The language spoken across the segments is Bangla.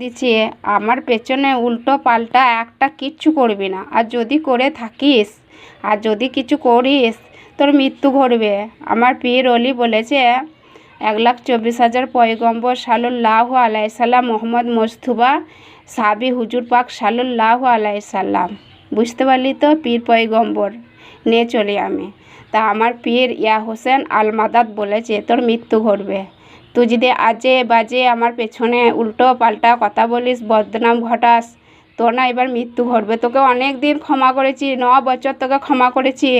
দিচ্ছি। আমার পেছনে উল্টো পাল্টা একটা কিচ্ছু করবি না। আর যদি করে থাকিস, আর যদি কিছু করিস, তোর মৃত্যু ঘটবে। আমার পীর অলি বলেছে, এক লাখ চব্বিশ হাজার পয়গম্বর সাল্লাহ আলাইসাল্লাম মোহাম্মদ মোস্তফা সাবি হুজুর পাক সাল্লাহ আলাইসাল্লাম বুঝতে পারলি তো, পীর পয়গম্বর? নিয়ে চলি আমি। তা আমার পীর ইয়া হোসেন আল আলমাদাত বলেছে, তোর মৃত্যু ঘটবে। তুই যদি আজে বাজে আমার পেছনে উল্টো পাল্টা কথা বলিস, বদনাম ঘটাস, তোর না এবার মৃত্যু ঘটবে। তোকে অনেক দিন ক্ষমা করেছি, ন বছর তোকে ক্ষমা করেছি।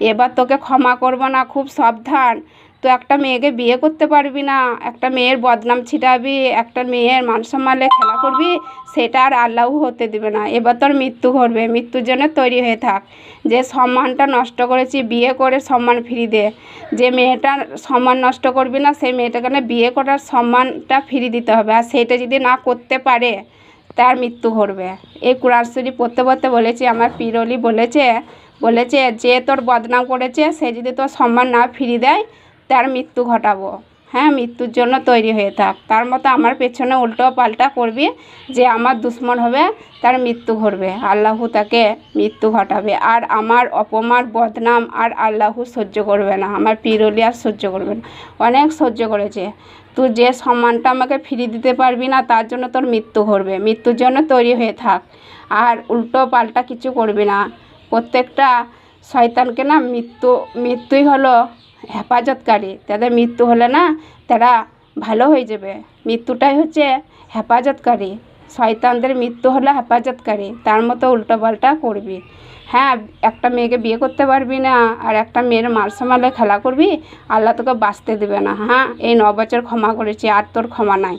এবার তোকে ক্ষমা করব না, খুব সাবধান। তুই একটা মেয়েকে বিয়ে করতে পারবি না, একটা মেয়ের বদনাম ছিটাবি, একটা মেয়ের মান সম্মানে খেলা করবি, সেটা আর আল্লাহ হতে দেবে না। এবার তোর মৃত্যু ঘটবে, মৃত্যুর জন্য তৈরি হয়ে থাক। যে সম্মানটা নষ্ট করেছি, বিয়ে করে সম্মান ফিরিয়ে দে। যে মেয়েটার সম্মান নষ্ট করবি না, সেই মেয়েটাকে বিয়ে করার সম্মানটা ফিরিয়ে দিতে হবে। আর সেইটা যদি না করতে পারে, তার মৃত্যু ঘটবে। এই কোরআন শরীফ পড়তে পড়তে বলেছি, আমার পিরলি বলেছে বলেছে যে তোর বদনাম করেছে, সে যদি তোর সম্মান না ফিরিয়ে দেয় তার মৃত্যু ঘটাবো। হ্যাঁ মৃত্যুর জন্য তৈরি হয়ে থাক। তার মতো আমার পেছনে উল্টো পাল্টা করবি যে আমার দুশ্মন হবে, তার মৃত্যু ঘটবে। আল্লাহু তাকে মৃত্যু ঘটাবে। আর আমার অপমান, বদনাম আর আল্লাহু সহ্য করবে না। আমার পিরলি আর সহ্য করবে না। অনেক সহ্য করেছে। তুই যে সম্মানটা আমাকে ফিরিয়ে দিতে পারবি না, তার জন্য তোর মৃত্যু ঘটবে। মৃত্যুর জন্য তৈরি হয়ে থাক। আর উল্টো পাল্টা কিছু করবি না। প্রত্যেকটা শয়তানকে না মৃত্যু, মৃত্যুই হলো হেফাজতকারী। তাদের মৃত্যু হলে না তারা ভালো হয়ে যাবে। মৃত্যুটাই হচ্ছে হেফাজতকারী। শয়তানদের মৃত্যু হলে হেফাজতকারী। তার মতো উল্টোপাল্টা করবি। হ্যাঁ একটা মেয়েকে বিয়ে করতে পারবি না আর একটা মেয়ের মারসামালে খেলা করবি, আল্লাহ তোকে বাঁচতে দেবে না। হ্যাঁ এই ন বছর ক্ষমা করেছি, আর তোর ক্ষমা নাই।